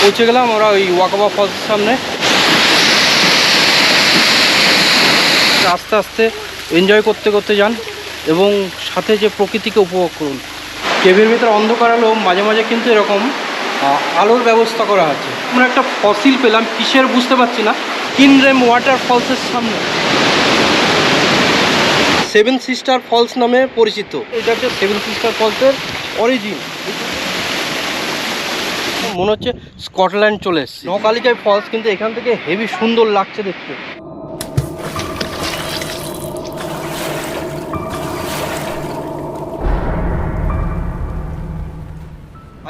পৌঁছে গেলাম আমরা ওই ওয়াকাবা ফলসের সামনে। আস্তে আস্তে এনজয় করতে করতে যান এবং সাথে যে প্রকৃতিকে উপভোগ করুন। কেভের ভিতরে অন্ধকার আলো, মাঝে মাঝে কিন্তু এরকম আলোর ব্যবস্থা করা আছে। আমরা একটা ফসিল পেলাম, কিসের বুঝতে পারছি না। কিনরেম ওয়াটার ফলসের সামনে। সেভেন সিস্টার ফলস নামে পরিচিত। এটা হচ্ছে সেভেন সিস্টার ফলসের অরিজিন মনে হচ্ছে স্কটল্যান্ড চলে এসছে। নকালিকায় ফলস কিন্তু এখান থেকে হেভি সুন্দর লাগছে দেখতে।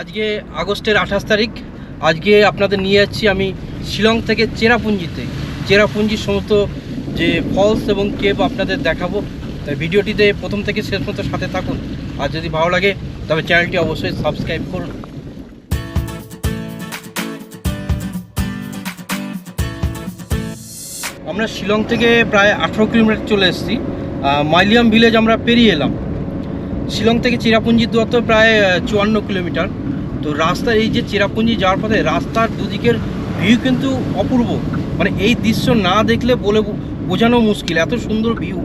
আজকে আগস্টের আঠাশ তারিখ। আজকে আপনাদের নিয়ে যাচ্ছি আমি শিলং থেকে চেরাপুঞ্জিতে। চেরাপুঞ্জির সমস্ত যে ফলস এবং কেপ আপনাদের দেখাবো। তাই ভিডিওটিতে প্রথম থেকে শেষ পর্যন্ত সাথে থাকুন। আর যদি ভালো লাগে, তবে চ্যানেলটি অবশ্যই সাবস্ক্রাইব করুন। আমরা শিলং থেকে প্রায় আঠেরো কিলোমিটার চলে এসেছি। মাইলিয়াম ভিলেজ আমরা পেরিয়ে এলাম। শিলং থেকে চিরাপুঞ্জির দূরত্ব প্রায় চুয়ান্ন কিলোমিটার। তো রাস্তা, এই যে চিরাপুঞ্জি যাওয়ার পথে রাস্তার দুদিকের ভিউ কিন্তু অপূর্ব। মানে এই দৃশ্য না দেখলে বলে বোঝানো মুশকিল। এত সুন্দর ভিউ।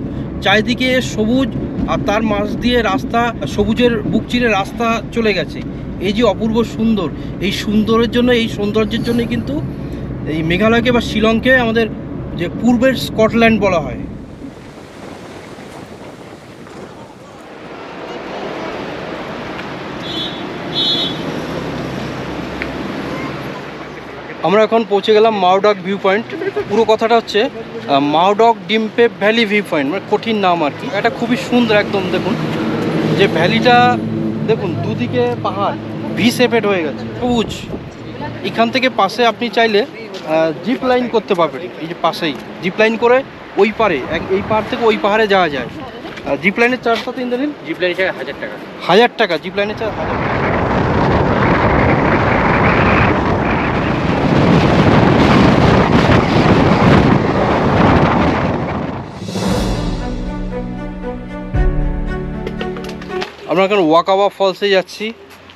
চারিদিকে সবুজ আর তার মাঝ দিয়ে রাস্তা, সবুজের বুক চিরে রাস্তা চলে গেছে। এই যে অপূর্ব সুন্দর। এই সুন্দরের জন্য, এই সৌন্দর্যের জন্যই কিন্তু এই মেঘালয়কে বা শিলংকে আমাদের যে পূর্বের স্কটল্যান্ড বলা হয়। আমরা এখন পৌঁছে গেলাম মাওডক ভিউ পয়েন্ট পুরো কথাটা হচ্ছে Mawdok Dympep valley view point মানে কঠিন নাম আর কি। এটা খুবই সুন্দর একদম, দেখুন। যে ভ্যালিটা, দেখুন, দুদিকে পাহাড়, ভি সেপেড হয়ে গেছে, সবুজ। এখান থেকে পাশে আপনি চাইলে জিপ লাইন করতে পারবেন এই যে পাশেই। জিপ লাইন করে ওই পারে এক- এই পাহাড় থেকে ওই পাহাড়ে যাওয়া যায়। জিপ লাইনের চার্জটা তিন দিন জিপ লাইন হিসেবে হাজার টাকা। হাজার টাকা জিপ লাইনের চার্জ হাজার টাকা। আমরা এখন ওয়াকাবা ফলসে যাচ্ছি।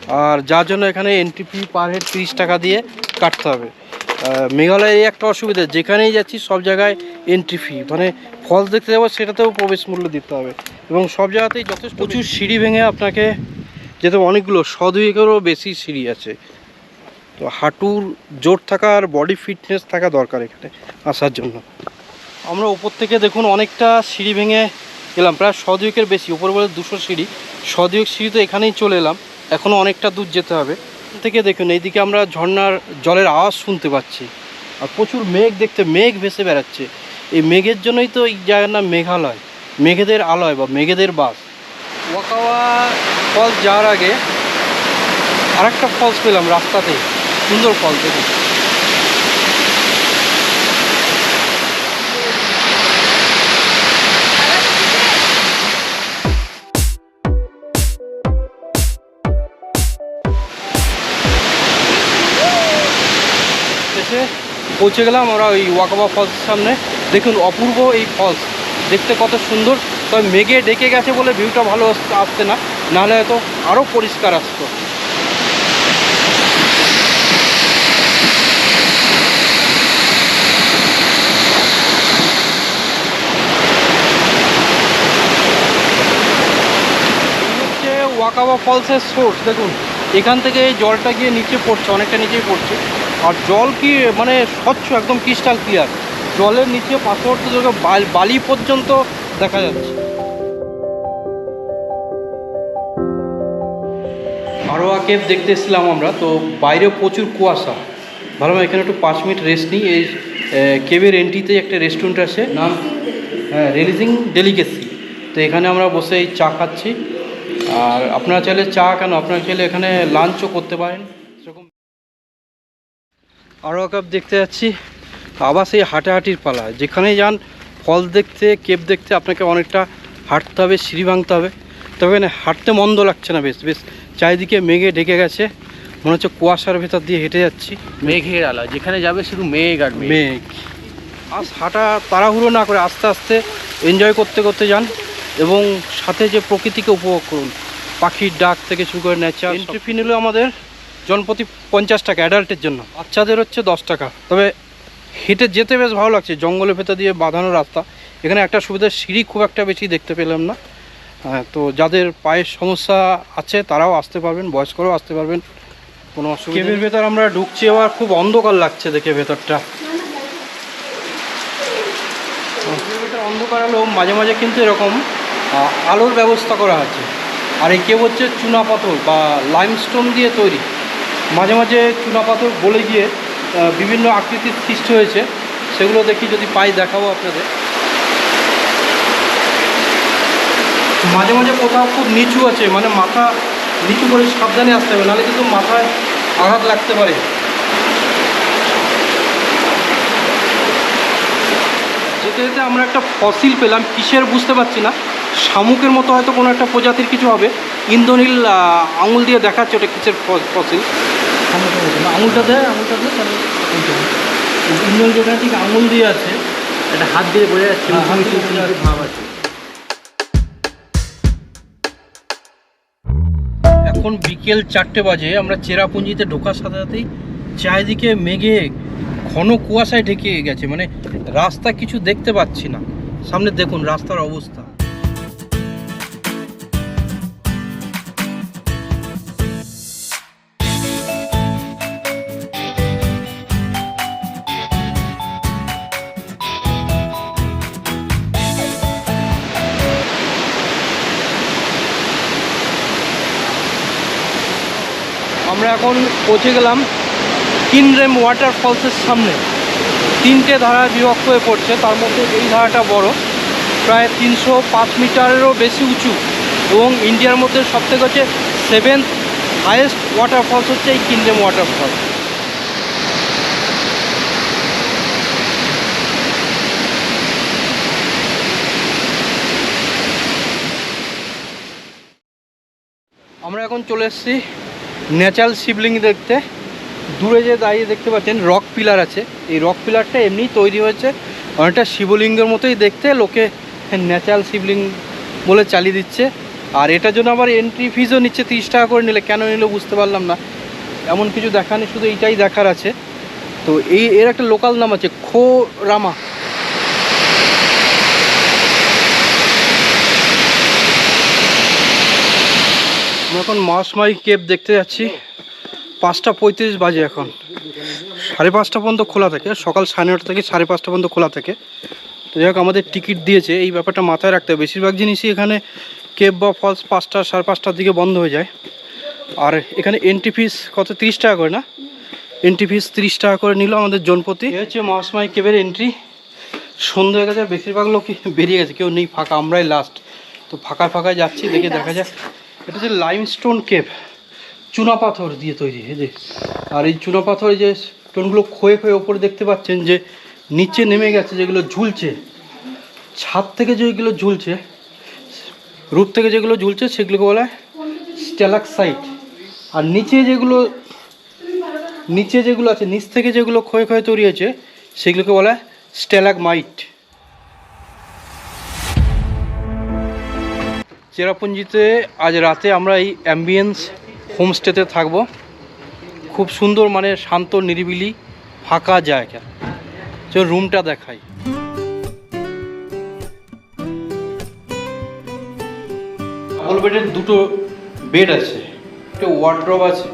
আর যার জন্য এখানে এন্ট্রি ফি পার হেড তিরিশ টাকা দিয়ে কাটতে হবে। আহ, মেঘালয়ে এই একটা অসুবিধা যেখানেই যাচ্ছি সব জায়গায় এন্ট্রি ফি মানে ফলস দেখতে যাব সেটাতেও প্রবেশ মূল্য দিতে হবে। এবং সব জায়গাতেই যথেষ্ট প্রচুর সিঁড়ি ভেঙে আপনাকে যেতে অনেকগুলো সদুয়েকেরও বেশি সিঁড়ি আছে। তো হাঁটুর জোর থাকা আর বডি ফিটনেস থাকা দরকার এখানে আসার জন্য। আমরা উপর থেকে দেখুন অনেকটা সিঁড়ি ভেঙে এলাম প্রায় সদুয়েকের বেশি উপর বলে দুশো সিঁড়ি। সদুয়েক সিঁড়ি তো এখানেই চলে এলাম এখনও অনেকটা দূর যেতে হবে। থেকে দেখুন, এইদিকে আমরা ঝর্নার জলের আওয়াজ শুনতে পাচ্ছি। আর প্রচুর মেঘ দেখতে, মেঘ ভেসে বেড়াচ্ছে। এই মেঘের জন্যই তো এই জায়গার নাম মেঘালয়। মেঘেদের আলয় বা মেঘেদের বাস। ওয়াকাওয়া ফলস যাওয়ার আগে আরেকটা ফলস পেলাম রাস্তাতে। সুন্দর ফলস দেখুন। এসে পৌঁছে গেলাম আমরা ওই ওয়াকাবা ফলসের সামনে। দেখুন, অপূর্ব এই ফলস দেখতে কত সুন্দর। তবে মেঘে ডেকে গেছে বলে ভিউটা ভালো আস- আসছে না। নাহলে হয়তো আরও পরিষ্কার আসতো। ওয়াকাবা ফলসের সোর্স দেখুন, এখান থেকে জলটা গিয়ে নিচে পড়ছে, অনেকটা নিচেই পড়ছে। আর জল কি মানে স্বচ্ছ, একদম ক্রিস্টাল ক্লিয়ার জলের নিচে পাথর তো বাল- পর্যন্ত দেখা যাচ্ছে। আরোয়া কেভ দেখতে এসেছিলাম আমরা, তো বাইরে প্রচুর কুয়াশা। ভাবলাম এখানে একটু পাঁচ মিনিট রেস্ট নিই। এই কেভের এন্ট্রিতে একটা রেস্টুরেন্ট আছে, নাম হ্যাঁ রিলিজিং ডেলিকেসি তো এখানে আমরা বসে এই চা খাচ্ছি। আর আপনারা চাইলে চা কেন, আপনারা চাইলে এখানে লাঞ্চও করতে পারেন। আরও কাপ দেখতে যাচ্ছি। আবার সেই হাঁটাহাঁটির পালা। যেখানেই যান ফল দেখতে কেপ দেখতে আপনাকে অনেকটা হাঁটতে হবে সিঁড়ি ভাঙতে হবে। তবে এখানে হাঁটতে মন্দ লাগছে না বেশ বেশ চারিদিকে মেঘে ঢেকে গেছে। মনে হচ্ছে কুয়াশার ভেতর দিয়ে হেঁটে যাচ্ছি। মেঘের আলা যেখানে যাবে শুধু মেঘ আর মেঘ। মেঘ। আজ হাঁটা তাড়াহুড়ো না করে আস্তে আস্তে এনজয় করতে করতে যান এবং সাথে যে প্রকৃতিকে উপভোগ করুন। পাখির ডাক থেকে শুরু করে নেচার এন্ট্রি ফি নিল আমাদের। জনপ্রতি পঞ্চাশ টাকা অ্যাডাল্টের জন্য। বাচ্চাদের হচ্ছে দশ টাকা। তবে হেঁটে যেতে বেশ ভালো লাগছে জঙ্গলের ভেতর দিয়ে বাঁধানো রাস্তা। এখানে একটা সুবিধা সিঁড়ি খুব একটা বেশি দেখতে পেলাম না। হ্যাঁ, তো যাদের পায়ের সমস্যা আছে তারাও আসতে পারবেন বয়স্করাও আসতে পারবেন। কোনো অসুবিধা ভেতর আমরা ঢুকছি আবার খুব অন্ধকার লাগছে দেখে ভেতরটা। ভেতর অন্ধকার হলেও মাঝে মাঝে কিন্তু এরকম আলোর ব্যবস্থা করা আছে। আর এই কেব হচ্ছে চুনা পাথর বা লাইমস্টোন দিয়ে তৈরি। মাঝে মাঝে চুনা পাথর গলে গিয়ে বিভিন্ন আকৃতির সৃষ্টি হয়েছে। সেগুলো দেখি যদি পাই দেখাবো আপনাদের। মাঝে মাঝে কোথাও খুব নিচু আছে মানে মাথা নিচু করে সাবধানে আসতে হবে, নাহলে কিন্তু মাথায় আঘাত লাগতে পারে। যেতে যেতে আমরা একটা ফসিল পেলাম, কিসের বুঝতে পারছি না। শামুকের মতো হয়তো কোনো একটা প্রজাতির কিছু হবে। ইন্দ্রনীল আঙুল দিয়ে দেখাচ্ছে ওটা কিসের ফসিল। শামুকের মতো না আঙুলটা দেয় আঙুলটা দেয় তাহলে। ইন্দ্রনীল যেটা ঠিক আঙুল দিয়ে আছে এটা হাত দিয়ে বোঝা যাচ্ছে হ্যাঁ, বোঝা যাচ্ছে। ভাব আছে এখন বিকেল চারটে বাজে আমরা চেরাপুঞ্জিতে ঢোকার সাথে সাথেই চারিদিকে মেঘে ঘন কুয়াশায় ঢেকে গেছে মানে রাস্তা কিছু দেখতে পাচ্ছি না সামনে দেখুন রাস্তার অবস্থা আমরা এখন পৌঁছে গেলাম কিনরেম ওয়াটার ফলসের সামনে। তিনটে ধারা বিভক্ত হয়ে পড়ছে, তার মধ্যে এই ধারাটা বড়। প্রায় তিনশো পাঁচ মিটারেরও বেশি উঁচু এবং ইন্ডিয়ার মধ্যে সবথেকে হচ্ছে সেভেন্থ হায়েস্ট ওয়াটার ফলস হচ্ছে এই কিনরেম ওয়াটার ফলস আমরা এখন চলে এসেছি ন্যাচারাল শিবলিং দেখতে। দূরে যে দাঁড়িয়ে দেখতে পাচ্ছেন রক পিলার আছে। এই রক পিলারটা এমনি তৈরি হয়েছে। অনেকটা শিবলিঙ্গের মতোই দেখতে, লোকে ন্যাচারাল শিবলিং বলে চালিয়ে দিচ্ছে। আর এটার জন্য আবার এন্ট্রি ফিজও নিচ্ছে তিরিশ টাকা করে নিলে। কেন নিল বুঝতে পারলাম না। এমন কিছু দেখানি, শুধু এইটাই দেখার আছে। তো এই, এর একটা লোকাল নাম আছে, খো আমরা এখন মাসমাই কেপ দেখতে যাচ্ছি। পাঁচটা পঁয়ত্রিশ বাজে এখন। সাড়ে পাঁচটা পর্যন্ত খোলা থাকে। সকাল সাড়ে নটা থেকে সাড়ে পাঁচটা পর্যন্ত খোলা থাকে। তো যাই হোক আমাদের টিকিট দিয়েছে। এই ব্যাপারটা মাথায় রাখতে হবে। বেশিরভাগ জিনিসই এখানে কেপ বা ফলস পাঁচটা সাড়ে পাঁচটার দিকে বন্ধ হয়ে যায়। আর এখানে এন্ট্রি ফিস কত? তিরিশ টাকা করে না? এন্ট্রি ফিস তিরিশ টাকা করে নিল আমাদের জনপ্রতি। এ হচ্ছে মাসমাই কেবের এন্ট্রি সন্ধ্যে হয়ে গেছে। বেশিরভাগ লোকই বেরিয়ে গেছে। কেউ নেই ফাঁকা। আমরাই লাস্ট তো ফাঁকা ফাঁকায় যাচ্ছি। দেখে দেখা যাক। এটা হচ্ছে লাইমস্টোন কেভ চুনা পাথর দিয়ে তৈরি, এই যে। আর এই চুনা পাথর যে স্টোনগুলো ক্ষয়ে ক্ষয়ে ওপরে দেখতে পাচ্ছেন যে নিচে নেমে গেছে, যেগুলো ঝুলছে। ছাদ থেকে যেগুলো ঝুলছে, রূপ থেকে যেগুলো ঝুলছে, সেগুলোকে বলা হয় আর নিচে যেগুলো নিচে যেগুলো আছে, নিচ থেকে যেগুলো ক্ষয়ে ক্ষয়ে তৈরি হয়েছে, সেগুলোকে বলা হয় স্ট্যালাগমাইট চেরাপুঞ্জিতে আজ রাতে আমরা এই অ্যাম্বিয়েন্স হোমস্টেতে থাকব। খুব সুন্দর মানে শান্ত, নিরিবিলি, ফাঁকা জায়গা। চল রুমটা দেখাই। ডাবল বেডের দুটো বেড আছে, একটা ওয়ার্ড্রব আছে।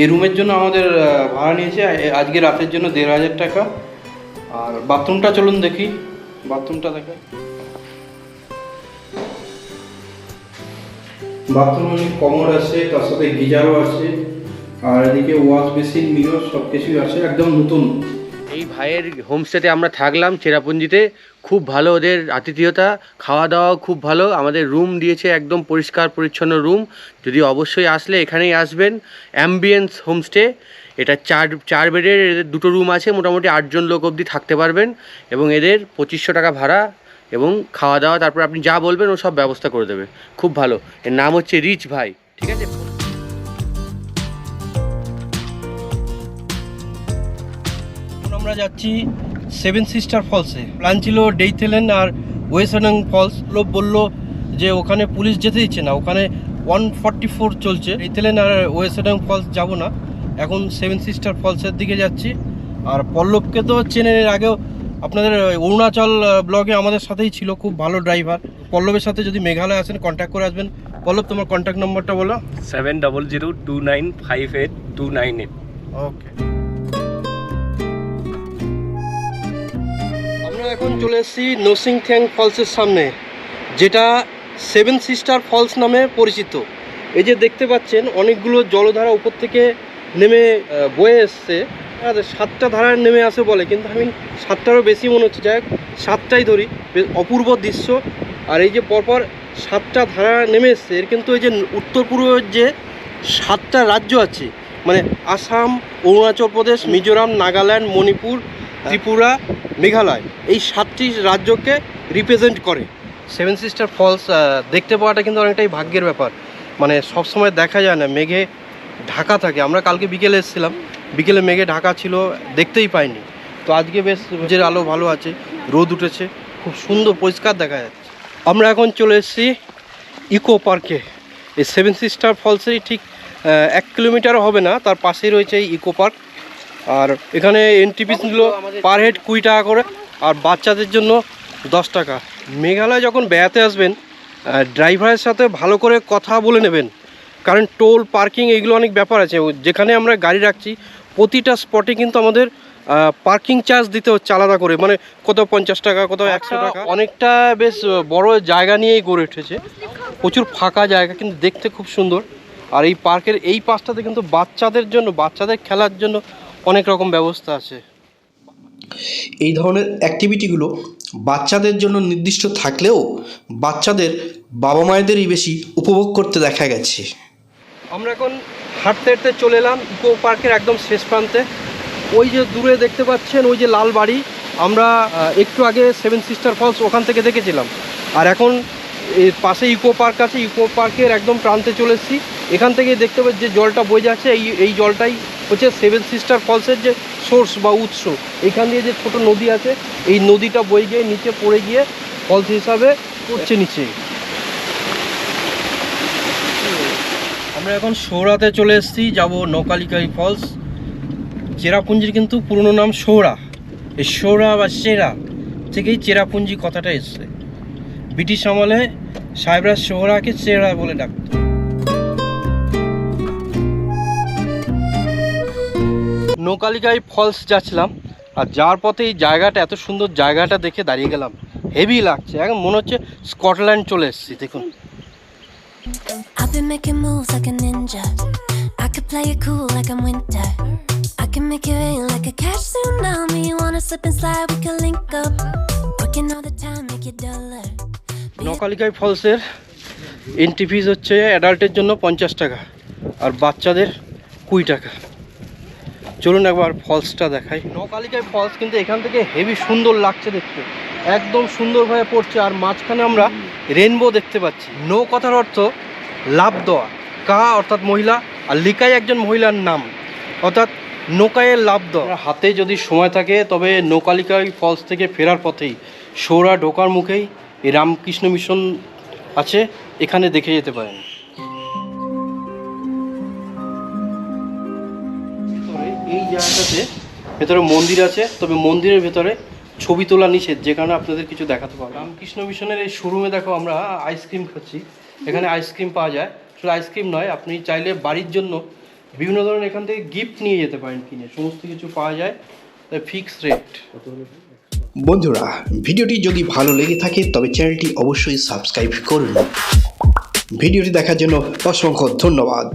এই রুমের জন্য আমাদের ভাড়া নিয়েছে আজকে রাতের জন্য দেড় হাজার টাকা। আর বাথরুমটা চলুন দেখি। বাথরুমটা দেখাই। বাথরুমে কমোড আছে, তার সাথে গিজারও আছে, আর এদিকে ওয়াশ বেসিন, মিরর সব কিছুই আছে, একদম নতুন। এই ভাইয়ের হোমস্টেতে আমরা থাকলাম চেরাপুঞ্জিতে, খুব ভালো ওদের আতিথেয়তা খাওয়া দাওয়াও খুব ভালো, আমাদের রুম দিয়েছে একদম পরিষ্কার, পরিচ্ছন্ন রুম, যদি অবশ্যই আসলে এখানেই আসবেন, অ্যাম্বিয়েন্স হোমস্টে, এটা চার চার বেডের এদের দুটো রুম আছে, মোটামুটি আটজন লোক অবধি থাকতে পারবেন, এবং এদের পঁচিশশো টাকা ভাড়া এবং খাওয়া দাওয়া তারপর আপনি যা বলবেন, ও সব ব্যবস্থা করে দেবে। খুব ভালো। এর নাম হচ্ছে রিচ ভাই, ঠিক আছে? আমরা যাচ্ছি সেভেন সিস্টার ফলসে। প্ল্যান ছিল ডেইথেলেন আর ওয়েসেনং ফলস। লোক বলল যে ওখানে পুলিশ যেতে দিচ্ছে না। ওখানে ওয়ান ফর্টি ফোর চলছে। ডেইথেলেন আর ওয়েসেনং ফলস যাব না। এখন সেভেন সিস্টার ফলসের দিকে যাচ্ছি। আর পল্লবকে তো চেনেন, এর আগেও আপনাদের অরুণাচল ব্লগে আমাদের সাথেই ছিল খুব ভালো ড্রাইভার পল্লবের সাথে যদি মেঘালয় আসেন কন্ট্যাক্ট করে আসবেন। পল্লব তোমার কন্ট্যাক্ট নম্বরটা বলো। Seven double zero two nine five eight two nine eight okay আমরা এখন চলে এসেছি নসিং থ্যাং ফলসের সামনে যেটা সেভেন সিস্টার ফলস নামে পরিচিত। এই যে দেখতে পাচ্ছেন অনেকগুলো জলধারা উপর থেকে নেমে বয়ে এসছে। আর সাতটা ধারায় নেমে আসে বলে কিন্তু আমি সাতটারও বেশি মনে হচ্ছে। যাই হোক, সাতটাই ধরি বেশ অপূর্ব দৃশ্য। আর এই যে পরপর সাতটা ধারা নেমে এসছে এর কিন্তু এই যে উত্তর পূর্বের যে সাতটা রাজ্য আছে মানে আসাম অরুণাচল প্রদেশ মিজোরাম নাগাল্যান্ড মণিপুর ত্রিপুরা মেঘালয় এই সাতটি রাজ্যকে রিপ্রেজেন্ট করে। সেভেন সিস্টার ফলস দেখতে পাওয়াটা কিন্তু অনেকটাই ভাগ্যের ব্যাপার। মানে সবসময় দেখা যায় না মেঘে ঢাকা থাকে। আমরা কালকে বিকেলে এসেছিলাম। বিকেলে মেঘে ঢাকা ছিল দেখতেই পাইনি। তো আজকে বেশ রোজের আলো ভালো আছে রোদ উঠেছে খুব সুন্দর পরিষ্কার দেখা যাচ্ছে। আমরা এখন চলে এসেছি ইকো পার্কে। এই সেভেন সিস্টার ফলসেরই ঠিক এক কিলোমিটারও হবে না তার পাশেই রয়েছে এই ইকো পার্ক। আর এখানে এন্ট্রি ফিস পার হেড কুড়ি টাকা করে আর বাচ্চাদের জন্য দশ টাকা। মেঘালয় যখন বেড়াতে আসবেন ড্রাইভারের সাথে ভালো করে কথা বলে নেবেন। কারণ টোল পার্কিং এইগুলো অনেক ব্যাপার আছে যেখানে আমরা গাড়ি রাখছি প্রতিটা স্পটে কিন্তু আমাদের পার্কিং চার্জ দিতে হচ্ছে আলাদা করে। মানে কোথাও পঞ্চাশ টাকা কোথাও একশো টাকা। অনেকটা বেশ বড় জায়গা নিয়েই গড়ে উঠেছে। প্রচুর ফাঁকা জায়গা কিন্তু দেখতে খুব সুন্দর। আর এই পার্কের এই পাশটাতে কিন্তু বাচ্চাদের জন্য বাচ্চাদের খেলার জন্য অনেক রকম ব্যবস্থা আছে। এই ধরনের অ্যাক্টিভিটিগুলো বাচ্চাদের জন্য নির্দিষ্ট থাকলেও বাচ্চাদের বাবা মায়েদেরই বেশি উপভোগ করতে দেখা গেছে। আমরা এখন হাঁটতে হাঁটতে চলে এলাম ইকো পার্কের একদম শেষ প্রান্তে। ওই যে দূরে দেখতে পাচ্ছেন, ওই যে লাল বাড়ি, আমরা একটু আগে সেভেন সিস্টার ফলস ওখান থেকে দেখেছিলাম। আর এখন এর পাশে ইকো পার্ক আছে, ইকো পার্কের একদম প্রান্তে চলে এসেছি। এখান থেকে দেখতে পাচ্ছি যে জলটা বয়ে যাচ্ছে, এই এই জলটাই হচ্ছে সেভেন সিস্টার ফলসের যে সোর্স বা উৎস। এখান দিয়ে যে ছোট নদী আছে, এই নদীটা বয়ে গিয়ে নিচে পড়ে গিয়ে ফলস হিসাবে পড়ছে নিচে। আমরা এখন সৌরাতে চলে এসেছি, যাব নৌকালিকাই ফলস। চেরাপুঞ্জির কিন্তু পুরনো নাম সৌরা এই সৌরা বা সেরা থেকেই চেরাপুঞ্জি কথাটা এসছে। ব্রিটিশ আমলে সাহেবরা সোহরাকে চেরা বলে ডাকত। নৌকালিকাই ফলস যাচ্ছিলাম, আর যাওয়ার পথে এই জায়গাটা, এত সুন্দর জায়গাটা দেখে দাঁড়িয়ে গেলাম। হেভি লাগছে এখন মনে হচ্ছে স্কটল্যান্ড চলে এসেছি, দেখুন। I've been making moves like a ninja. I could play it cool like I'm winter. I can make it rain like a cash tsunami. You wanna slip and slide? We can link up. Working all the time, make it duller. Nohkalikai ফলসের entry fees হচ্ছে অ্যাডাল্টের জন্য পঞ্চাশ টাকা আর বাচ্চাদের কুড়ি টাকা চলুন একবার ফলসটা দেখাই নকালিকাই ফলস কিন্তু এখান থেকে হেভি সুন্দর লাগছে দেখতে একদম সুন্দরভাবে পড়ছে আর মাঝখানে আমরা রেনবো দেখতে পাচ্ছি নো কথার অর্থ লাভ দেওয়া। কা অর্থাৎ মহিলা আর লিকাই একজন মহিলার নাম। অর্থাৎ নৌকায় লাভ দেওয়া। হাতে যদি সময় থাকে, তবে নৌকালিকাই ফলস থেকে ফেরার পথেই সৌরা ঢোকার মুখেই এই রামকৃষ্ণ মিশন আছে, এখানে দেখে যেতে পারেন। এই জায়গাটাতে ভেতরে মন্দির আছে, তবে মন্দিরের ভেতরে ছবি তোলা নিষেধ যেখানে আপনাদের কিছু দেখাতে পারব রামকৃষ্ণ মিশনের এই শোরুমে দেখো আমরা আইসক্রিম খাচ্ছি। এখানে আইসক্রিম পাওয়া যায়। শুধু আইসক্রিম নয়, আপনি চাইলে বাড়ির জন্য বিভিন্ন ধরনের এখান থেকে গিফট নিয়ে যেতে পারেন কিনে। সমস্ত কিছু পাওয়া যায়। ফিক্স রেট বন্ধুরা, ভিডিওটি যদি ভালো লেগে থাকে, তবে চ্যানেলটি অবশ্যই সাবস্ক্রাইব করুন। ভিডিওটি দেখার জন্য অসংখ্য ধন্যবাদ।